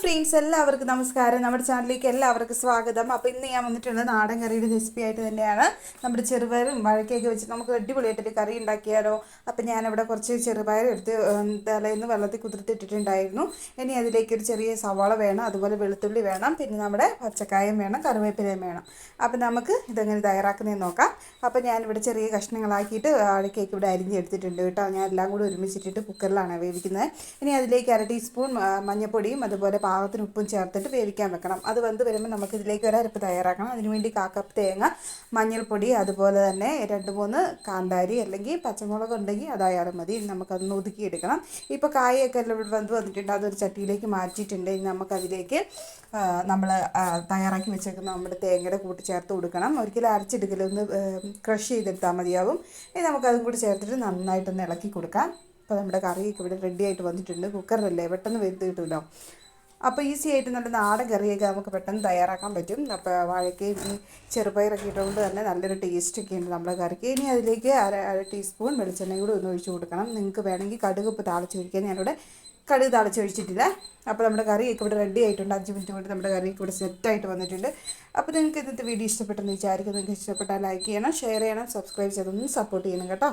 Friends എല്ലാവർക്കും നമസ്കാരം. നമ്മുടെ ചാനലിലേക്ക് എല്ലാവർക്കും സ്വാഗതം. അപ്പോൾ ഇന്ന് ഞാൻ വന്നിട്ടുള്ളത് നാടൻ കറിയുടെ റെസിപ്പി ആയിട്ട് തന്നെയാണ്. നമ്മുടെ ചെറുപയറും വഴക്കൊക്കെ വെച്ച് നമുക്ക് അടിപൊളിയായിട്ടൊരു കറി ഉണ്ടാക്കിയാലോ? അപ്പോൾ ഞാനിവിടെ കുറച്ച് ചെറുപയർ എടുത്ത് തലേന്ന് വെള്ളത്തിൽ കുതിർത്തിട്ടിട്ടുണ്ടായിരുന്നു. ഇനി അതിലേക്ക് ഒരു ചെറിയ സവാള വേണം അതുപോലെ വെളുത്തുള്ളി വേണം പിന്നെ നമ്മുടെ പച്ചക്കായം വേണം കറിവേപ്പിലയും വേണം. അപ്പോൾ നമുക്ക് ഇതെങ്ങനെ തയ്യാറാക്കുന്നതെന്ന് നോക്കാം. അപ്പോൾ ഞാനിവിടെ ചെറിയ കഷ്ണങ്ങളാക്കിയിട്ട് വാഴക്കേക്ക് ഇവിടെ അരിഞ്ഞെടുത്തിട്ടുണ്ട് കേട്ടോ. ഞാൻ എല്ലാം കൂടി ഒരുമിച്ചിട്ടിട്ട് കുക്കറിലാണ് വേവിക്കുന്നത്. ഇനി അതിലേക്ക് അര ടീസ്പൂൺ മഞ്ഞൾപ്പൊടിയും അതുപോലെ പാകത്തിന് ഉപ്പും ചേർത്തിട്ട് വേവിക്കാൻ വെക്കണം. അത് വെന്ത് വരുമ്പോൾ നമുക്ക് ഇതിലേക്ക് ഒരു അരപ്പ് തയ്യാറാക്കണം. അതിനുവേണ്ടി കാക്കപ്പ് തേങ്ങ മഞ്ഞൾപ്പൊടി അതുപോലെ തന്നെ രണ്ട് മൂന്ന് കാന്താരി അല്ലെങ്കിൽ പച്ചമുളക് ഉണ്ടെങ്കിൽ അതായാലും മതി. നമുക്കതൊന്ന് ഒതുക്കിയെടുക്കണം. ഇപ്പോൾ കായൊക്കെ എല്ലാം ഇവിടെ വെന്ത് വന്നിട്ടുണ്ട്. അതൊരു ചട്ടിയിലേക്ക് മാറ്റിയിട്ടുണ്ട്. ഇനി നമുക്കതിലേക്ക് നമ്മൾ തയ്യാറാക്കി വെച്ചേക്കുന്ന നമ്മുടെ തേങ്ങയുടെ കൂട്ടി ചേർത്ത് കൊടുക്കണം. ഒരിക്കലും അരച്ചെടുക്കൽ ഒന്ന് ക്രഷ് ചെയ്തെടുത്താൽ മതിയാവും. ഇനി നമുക്കതും കൂടി ചേർത്തിട്ട് നന്നായിട്ടൊന്ന് ഇളക്കി കൊടുക്കാം. അപ്പോൾ നമ്മുടെ കറിയൊക്കെ ഇവിടെ റെഡി ആയിട്ട് വന്നിട്ടുണ്ട്. കുക്കറിലല്ലേ പെട്ടെന്ന് വെന്ത് കിട്ടുമല്ലോ. അപ്പോൾ ഈസി ആയിട്ട് നല്ല നാടൻ കറിയൊക്കെ നമുക്ക് പെട്ടെന്ന് തയ്യാറാക്കാൻ പറ്റും. അപ്പോൾ വാഴയ്ക്കയും ഈ ചെറുപയറൊക്കെ ഇട്ടുകൊണ്ട് തന്നെ നല്ലൊരു ടേസ്റ്റ് ഒക്കെ ഉണ്ട് നമ്മുടെ കറിക്ക്. ഇനി അതിലേക്ക് അര അര ടീസ്പൂൺ വെളിച്ചെണ്ണയും കൂടി ഒന്ന് ഒഴിച്ച് കൊടുക്കണം. നിങ്ങൾക്ക് വേണമെങ്കിൽ കടുക് ഇപ്പോൾ താളിച്ചൊഴിക്കാൻ ഞാനിവിടെ കടുക് താളിച്ചൊഴിച്ചിട്ടില്ല അപ്പോൾ നമ്മുടെ കറിയൊക്കെ ഇവിടെ റെഡി ആയിട്ടുണ്ട്. അഞ്ച് മിനിറ്റ് കൊണ്ട് നമ്മുടെ കറിയൊക്കെ ഇവിടെ സെറ്റായിട്ട് വന്നിട്ടുണ്ട്. അപ്പോൾ നിങ്ങൾക്ക് ഇന്നത്തെ വീഡിയോ ഇഷ്ടപ്പെട്ടെന്ന് വിചാരിക്കും നിങ്ങൾക്ക് ഇഷ്ടപ്പെട്ടാൽ ലൈക്ക് ചെയ്യണം ഷെയർ ചെയ്യണം സബ്സ്ക്രൈബ് ചെയ്തൊന്ന് സപ്പോർട്ട് ചെയ്യണം കേട്ടോ.